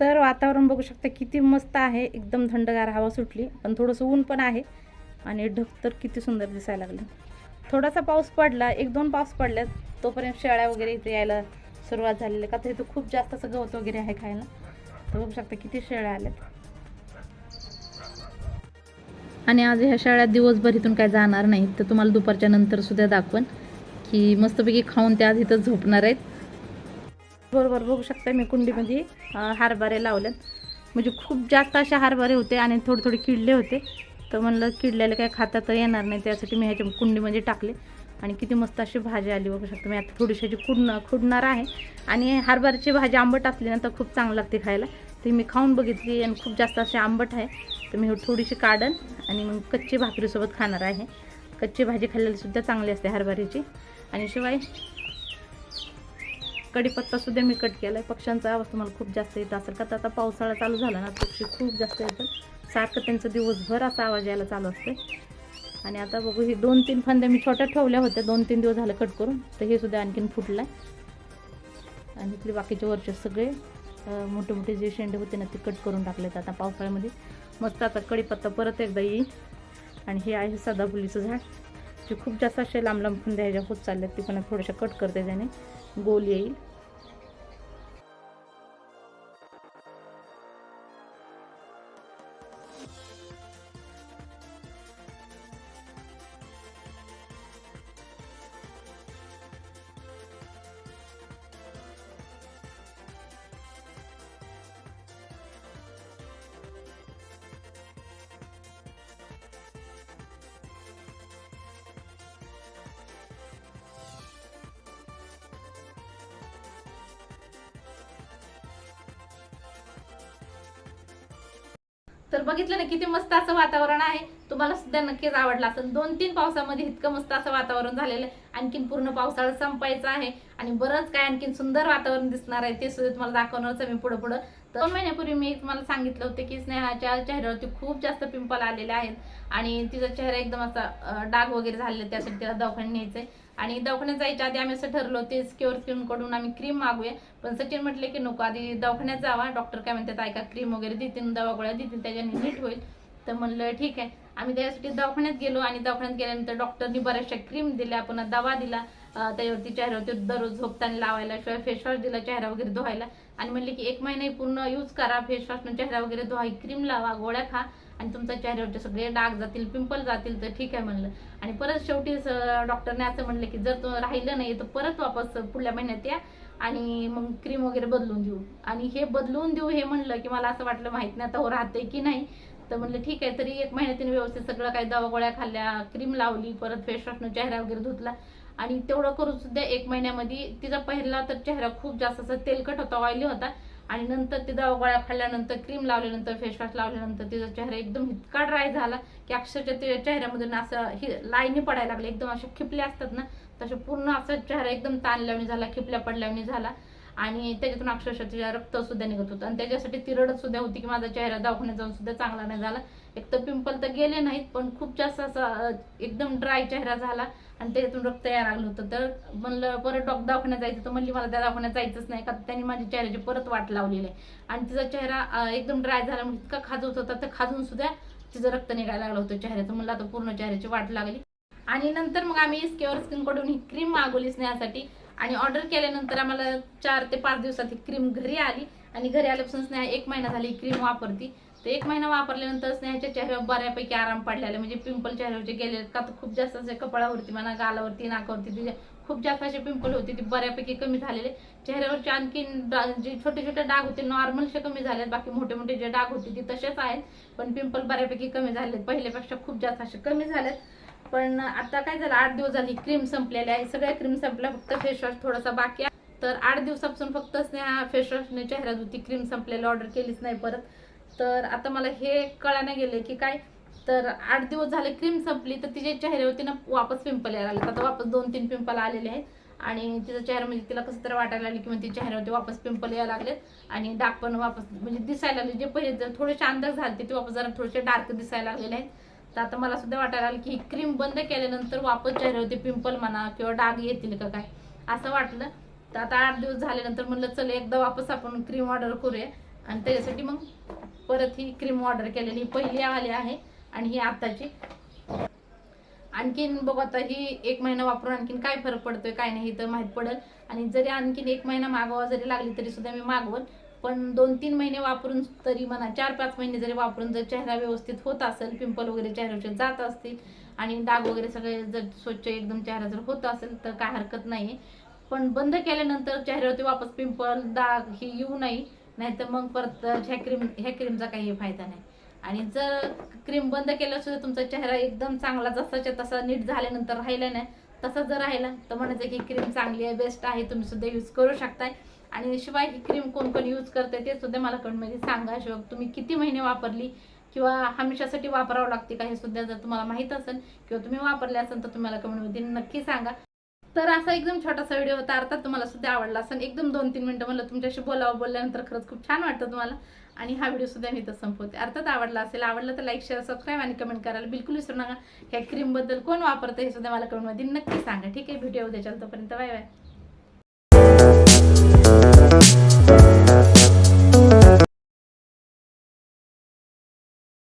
तर वातावरण बघू शकता किती मस्त आहे. एकदम थंडगार हवा सुटली पण थोडंसं ऊन पण आहे. आणि ढग तर किती सुंदर दिसायला लागले. थोडासा पाऊस पडला एक दोन पाऊस पडल्यात. तोपर्यंत शेळ्या वगैरे इथे यायला सुरुवात झालेली आहे. का तर इथं खूप जास्त असं गवत वगैरे आहे खायला. तर बघू शकता किती शेळ्या आल्यात. आणि आज ह्या शाळेत दिवसभर इथून काय जाणार नाहीत. तर तुम्हाला दुपारच्या नंतर सुद्धा दाखवण की मस्तपैकी खाऊन त्या आज इथं झोपणार आहेत. बरोबर बघू शकता मी कुंडीमध्ये हारभारे हरभरे लावलेत. म्हणजे खूप जास्त असे हरभरे होते आणि थोडे थोडे किडले होते. तर म्हणलं किडलेले काय खाता तर येणार नाही त्यासाठी मी ह्याच्या कुंडीमध्ये टाकले. आणि किती मस्त अशी भाजी आली बघू शकता मी. आता थोडीशी अशी खुडणं खुडणार आहे. आणि हरभऱ्याची भाजी आंबट असली ना तर खूप चांगलं लागते खायला. ती मी खाऊन बघितली आणि खूप जास्त अशी आंबट आहे. तर मी थोडीशी काढन आणि मग कच्ची भाकरीसोबत खाणार आहे. कच्ची भाजी खाल्लेली सुद्धा चांगली असते हरभऱ्याची. आणि शिवाय कढीपत्ता सुद्धा मी कट केला आहे पक्ष्यांचा आवाज तुम्हाला खूप जास्त येत असेल. का तर आता पावसाळा चालू झाला ना पक्षी खूप जास्त येतात सारखं त्यांचं दिवसभर असा आवाज यायला चालू असते आणि आता बघू हे दोन तीन फांद्या मी छोट्या ठेवल्या होत्या. दोन तीन दिवस झालं कट करून. तर हे सुद्धा आणखीन फुटलं आहे आणि इथले बाकीचे वरचे सगळे मोठे मोठे जे शेंडे होते ना ते कट करून टाकलेत आता पावसाळ्यामध्ये. मस्त आता कढीपत्ता परत एकदा येईल. आणि हे आहे सदाफुलीचं झाड. जे खूप जास्त असे लांब लांब फुंद्या ह्याच्या होत चालल्यात ती पण थोड्याशा कट करते त्याने. गोल येईल. तर बघितलं ना किती मस्त असं वातावरण आहे. तुम्हाला सुद्धा नक्कीच आवडलं असेल. दोन तीन पावसामध्ये इतकं मस्त असं वातावरण झालेलं आहे. आणखीन पूर्ण पावसाळा संपायचं आहे. आणि बरंच काय आणखीन सुंदर वातावरण दिसणार आहे ते सुद्धा तुम्हाला दाखवणारच मी पुढं पुढं. तर दोन महिन्यापूर्वी मी तुम्हाला सांगितलं होतं की स्नेहाच्या चेहऱ्यावरती खूप जास्त पिंपल आलेले आहेत. आणि तिचा चेहरा एकदम असा डाग वगैरे झालेला त्यासाठी तिला दवाखान्यात न्यायचंय. आणि दवाखान्यात जायच्या आधी आम्ही असं ठरलो ते स्क्युअर स्किनकडून आम्ही क्रीम मागूया. पण सचिन म्हटले की नको आधी दवाखान्यात जावा. डॉक्टर काय म्हणतात ऐका क्रीम वगैरे देतील दवा गोळ्या देतील त्याच्याने नीट होईल. तर म्हणलं ठीक आहे. आम्ही त्याच्यासाठी दवाखान्यात गेलो आणि दवाखान्यात गेल्यानंतर डॉक्टरनी बऱ्याचशा क्रीम दिल्या पुन्हा दवा दिला. त्याच्यावरती चेहऱ्यावरती दररोज झोपताना लावायला शिवाय फेसवॉश दिला चेहरा वगैरे धुवायला. आणि म्हणले की एक महिनाही पूर्ण यूज करा फेसवॉशनं चेहरा वगैरे धुवा क्रीम लावा गोळ्या खा आणि तुमच्या चेहऱ्यावरचे सगळे डाग जातील पिंपल जातील तर ठीक आहे म्हणलं. आणि परत शेवटी डॉक्टरने असं म्हणलं की जर तो राहिलं नाही तर परत वापस पुढल्या महिन्यात या आणि मग क्रीम वगैरे बदलून देऊ. आणि हे बदलून देऊ हे म्हणलं की मला असं वाटलं माहीत नाही आता हो राहते की नाही. तर म्हणलं ठीक आहे तरी एक महिन्यातीन व्यवस्थित सगळं काही दवा गोळ्या खाल्ल्या क्रीम लावली परत फेसवॉशनं चेहरा वगैरे धुतला. आणि तेवढं करून सुद्धा एक महिन्यामध्ये तिचा पहिला तर चेहरा खूप जास्त असा तेलकट होता ऑइली होता. आणि नंतर ती दवा गोळ्या खाल्ल्यानंतर क्रीम लावल्यानंतर फेसवॉश लावल्यानंतर तिचा चेहरा एकदम इतका ड्राय झाला की अक्षरशः तिच्या चेहऱ्यामधून असं ही लाईनी पडायला लागल्या एकदम अशा खिपल्या असतात ना तसे पूर्ण असा चेहरा एकदम ताणल्यावणी झाला खिपल्या पडल्यावणी झाला. आणि त्याच्यातून अक्षरशः तिच्या रक्त सुद्धा निघत होतं. आणि त्याच्यासाठी ती रडत सुद्धा होती की माझा चेहरा दवाखान्यात जाऊन सुद्धा चांगला नाही झाला. एक तर पिंपल तर गेले नाहीत पण खूप जास्त असा एकदम ड्राय चेहरा झाला आणि त्याच्यातून रक्त यायला लागलं होतं. तर म्हणलं परत डॉक्टर दवाखान्यात जायचं तर म्हणली मला त्या दवाखान्यात जायचंच नाही का त्यांनी माझ्या चेहऱ्याची परत वाट लावलेली आहे. आणि तिचा चेहरा एकदम ड्राय झाला म्हणजे इतका खाजवत होता तर खाजून सुद्धा तिचं रक्त निघायला लागलं होतं चेहऱ्याचं. म्हणलं आता पूर्ण चेहऱ्याची वाट लागली. आणि नंतर मग आम्ही स्केअर स्किनकडून ही क्रीम मागवली स्नेहासाठी. आणि ऑर्डर केल्यानंतर आम्हाला चार ते पाच दिवसात ही क्रीम घरी आली. आणि घरी आल्यापासून स्नेहा एक महिना झाली क्रीम वापरती. तर एक महिना वापरल्यानंतर स्नेहाच्या चेहऱ्यावर बऱ्यापैकी आराम पडलेला. म्हणजे पिंपल चेहऱ्यावरचे गेले का तर खूप जास्त असे कपाळावरती म्हणा गालावरती नाकावरती तिचे खूप जास्त असे पिंपल होते ते बऱ्यापैकी कमी झालेले. चेहऱ्यावरचे आणखीन जे छोटे छोटे डाग होते नॉर्मलचे कमी झालेत. बाकी मोठे मोठे जे डाग होते ते तसेच आहेत. पण पिंपल बऱ्यापैकी कमी झालेत. पहिल्यापेक्षा खूप जास्त असे कमी झालेत. पण आता काय झालं? आठ दिवस झाली क्रीम संपलेली आहे सगळ्या क्रीम संपल्या फक्त फेसवॉश थोडासा बाकी आहे. तर आठ दिवसापासून फक्त स्नेहा फेसवॉशने चेहऱ्यात होती. क्रीम संपलेली ऑर्डर केलीच नाही परत. तर आता मला हे कळायला गेले की काय? तर आठ दिवस झाले क्रीम संपली तर तिच्या चेहऱ्यावरती ना वापस पिंपल यायला लागले. आता वापस दोन तीन पिंपल आलेले आहेत. आणि तिचा चेहरा म्हणजे तिला कसं तर वाटायला लागले की म्हणजे चेहऱ्यावरती वापस पिंपल यायला लागलेत. आणि डार्क पण वापस म्हणजे दिसायला लागले. जे पहिले जर थोडेसे अंदाज झाले ते वापस जरा थोडेसे डार्क दिसायला लागलेले आहेत. तर आता मला सुद्धा वाटायला लागलं की ही क्रीम बंद केल्यानंतर वापस चेहऱ्यावरती पिंपल म्हणा किंवा डाग येतील का काय असं वाटलं. तर आता आठ दिवस झाल्यानंतर म्हणलं चल एकदा वापस आपण क्रीम ऑर्डर करूया. आणि त्याच्यासाठी मग परत ही क्रीम ऑर्डर केलेली पहिली आली आहे आणि ही आत्ताची आणखीन बघू आता ही एक महिना वापरून आणखीन काय फरक पडतोय काय नाही तर माहीत पडेल. आणि जरी आणखीन एक महिना मागवा जरी लागली तरी सुद्धा मी मागवल. पण दोन तीन महिने वापरून तरी म्हणा चार पाच महिने जरी वापरून जर चेहरा व्यवस्थित होत असेल पिंपल वगैरे चेहऱ्याचे जात असतील आणि डाग वगैरे सगळे जर स्वच्छ एकदम चेहरा जर होत असेल तर काय हरकत नाही पण बंद केल्यानंतर चेहऱ्यावरती वापस पिंपल डाग हे येऊ नये नाहीतर मग परत ह्या क्रीम ह्या क्रीमचा काही फायदा नाही. आणि जर क्रीम बंद केल्यासुद्धा सुद्धा तुमचा चेहरा एकदम चांगला जसाच्या तसा नीट झाल्यानंतर राहिला नाही तसा जर राहिला तर म्हणायचं की क्रीम चांगली आहे बेस्ट आहे तुम्ही सुद्धा यूज करू शकताय. आणि शिवाय ही क्रीम कोण कोण यूज करते ते सुद्धा मला कमेंटमध्ये सांगा. शिवाय तुम्ही किती महिने वापरली? किंवा हमेशासाठी वापरावं लागते का हे सुद्धा जर तुम्हाला माहीत असेल किंवा तुम्ही वापरले असेल तर तुम्हाला कमेंटमध्ये नक्की सांगा. तर असा एकदम छोटासा व्हिडिओ होता. अर्थात तुम्हाला सुद्धा आवडला असेल. एकदम दोन तीन मिनटं मला तुमच्याशी बोलावं बोलल्यानंतर खरंच खूप छान वाटतं तुम्हाला. आणि हा व्हिडिओ सुद्धा मी तर संपवते. अर्थात आवडला असेल आवडलं तर लाईक शेअर सबस्क्राईब आणि कमेंट करायला बिलकुल विसरू नका. ह्या क्रीमबद्दल कोण वापरतं हे सुद्धा मला कमेंटमध्ये नक्की सांगा. ठीक आहे? व्हिडिओ उद्या तोपर्यंत बाय बाय.